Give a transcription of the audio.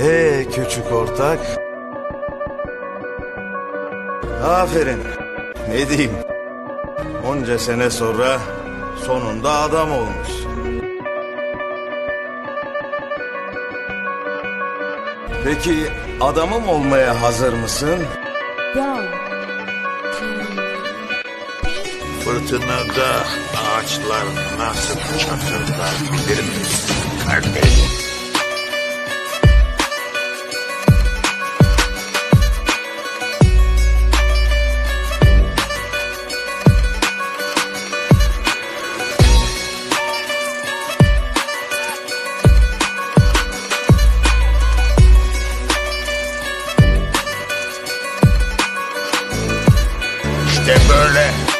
Ee küçük ortak. Aferin. Ne diyeyim? Onca sene sonra sonunda adam olmuşsun. Peki adamım olmaya hazır mısın? One, Fırtınada ağaçlar nasıl çatırlar bilir işte böyle.